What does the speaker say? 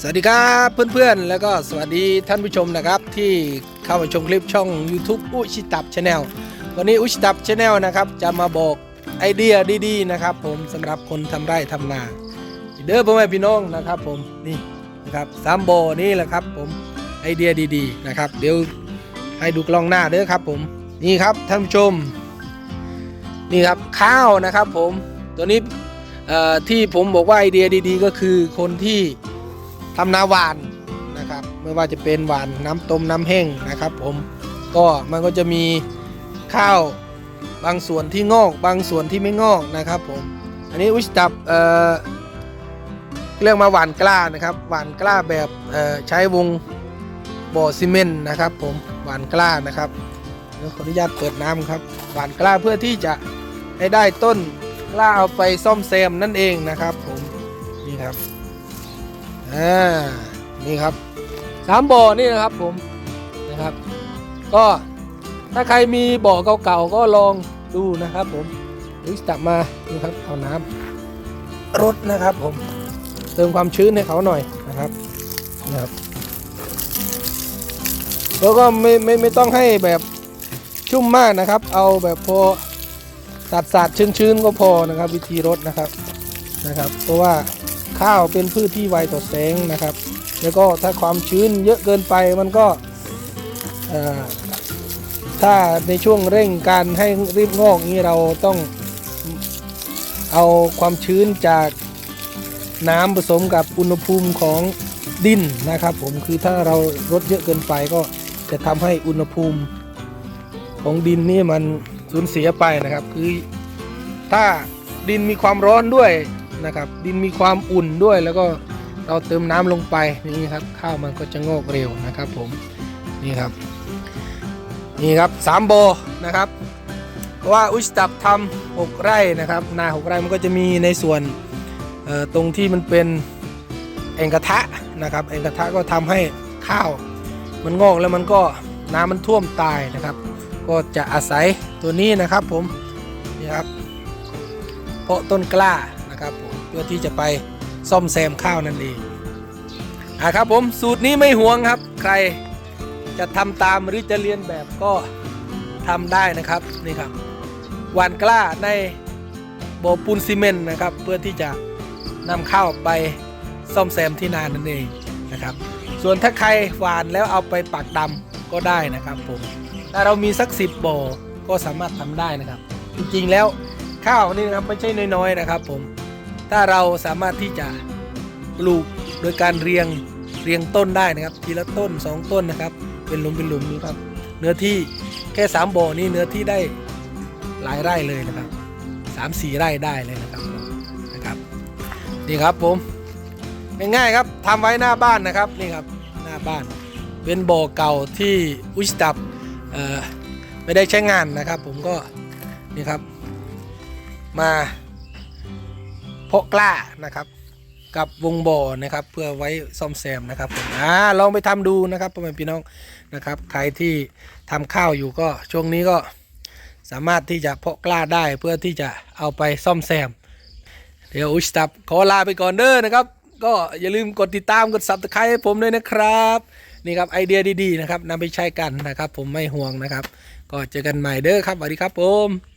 สวัสดีครับเพื่อนๆ แล้วก็สวัสดีท่านผู้ชมนะครับ ที่เข้ามาชมคลิปช่อง YouTube อุชิตับชาแนลวันนี้อุชิตับชาแนลนะครับจะมาบอกไอเดียดีๆนะครับ ผมสำหรับคนทำไร่ทำนาเด้อพ่อแม่พี่น้องนะครับ ผมนี่นะครับสามโบนี่แหละครับ ผมไอเดียดีๆนะครับ เดี๋ยวให้ดูกล้องหน้าเด้อครับ ผมนี่ครับท่านผู้ชม นี่ครับข้าวนะครับ ผมตัวนี้ที่ผมบอกว่าไอเดียดี ๆ ก็คือคนที่ ทำนาหวานนะครับไม่ว่าจะเป็นหวานน้ำต้มน้ำแห้งนะครับ ผมก็มันก็จะมีข้าวบางส่วนที่งอก บางส่วนที่ไม่งอกนะครับผมอันนี้อุชตับเอ่อเรียกมาหวานกล้านะครับหวานกล้าแบบใช้วงบ่อซีเมนต์นะครับ ผมหวานกล้านะครับเดี๋ยวขออนุญาตเปิดน้ำครับหวานกล้าเพื่อที่จะให้ได้ต้นกล้าเอาไปซ่อมแซมนั่นเองนะครับ ผมนี่ครับ อ่านี่ครับสามบ่อนี่นะครับผมนะครับ ก็ถ้าใครมีบ่อเก่าๆก็ลองดูนะครับผมหรือจับมานี่ครับเอาน้ำรดนะครับผมเติมความชื้นให้เขาหน่อยนะครับนะครับแล้วก็ไม่ไม่ไม่ต้องให้แบบชุ่มมากนะครับ เอาแบบพอสัดสัดชื้นๆก็พอนะครับ วิธีรดนะครับนะครับ เพราะว่า ข้าวเป็นพืชที่ไวต่อแสงนะครับ แล้วก็ถ้าความชื้นเยอะเกินไปมันก็ถ้าในช่วงเร่งการให้รีบงอกนี้เราต้องเอาความชื้นจากน้ำผสมกับอุณหภูมิของดินนะครับ ผมคือถ้าเรารดเยอะเกินไปก็จะทำให้อุณหภูมิของดินนี่มันสูญเสียไปนะครับ คือถ้าดินมีความร้อนด้วย นะครับ ดินมีความอุ่นด้วย แล้วก็เราเติมน้ำลงไปนี่ครับข้าวมันก็จะงอกเร็วนะครับผมนี่ครับนี่ครับสามโบนะครับว่าอุชตับทำหกไร่นะครับนาหกไร่มันก็จะมีในส่วนตรงที่มันเป็นแองกระทะนะครับแองกระทะก็ทำให้ข้าวมันงอกแล้วมันก็น้ำมันท่วมตายนะครับ ก็จะอาศัยตัวนี้นะครับผมนี่ครับเพาะต้นกล้านะครับผม พื่อที่จะไปซ่อมแซมข้าวนั่นเองอะครับผมสูตรนี้ไม่ห่วงครับ ใครจะทำตามหรือจะเรียนแบบก็ทำได้นะครับนี่ครับหวานกล้าในบ่อปูนซีเมนต์นะครับ เพื่อที่จะนำข้าวไปซ่อมแซมที่นานั่นเองนะครับ ส่วนถ้าใครหวานแล้วเอาไปปักดำก็ได้นะครับผมถ้าเรามีสักสิบบ่อก็สามารถทำได้นะครับ จริงๆแล้วข้าวนี่นะครับไม่ใช่น้อยๆนะครับผม ถ้าเราสามารถที่จะปลูกโดยการเรียงเรียงต้นได้นะครับ ทีละต้นสองต้นนะครับ เป็นหลุมเป็นหลุมนี่ครับ เนื้อที่แค่สามบ่อนี่เนื้อที่ได้หลายไร่เลยนะครับสามสี่ไร่ได้เลยนะครับนะครับนี่ครับผมง่ายๆครับทำไว้หน้าบ้านนะครับนี่ครับหน้าบ้านเป็นบ่อเก่าที่อุชตับไม่ได้ใช้งานนะครับ ผมก็นี่ครับมา เพาะกล้านะครับกับวงบ่อนะครับเพื่อไว้ซ่อมแซมนะครับผมอ่าลองไปทำดูนะครับพ่อแม่พี่น้องนะครับใครที่ทำข้าวอยู่ก็ช่วงนี้ก็สามารถที่จะเพาะกล้าได้เพื่อที่จะเอาไปซ่อมแซม เดี๋ยวอุชตับขอลาไปก่อนเด้อนะครับ ก็อย่าลืมกดติดตามกด subscribe ให้ผมด้วยนะครับนี่ครับไอเดียดีๆนะครับนำไปใช้กันนะครับ ผมไม่ห่วงนะครับ ก็เจอกันใหม่เด้อครับสวัสดีครับผม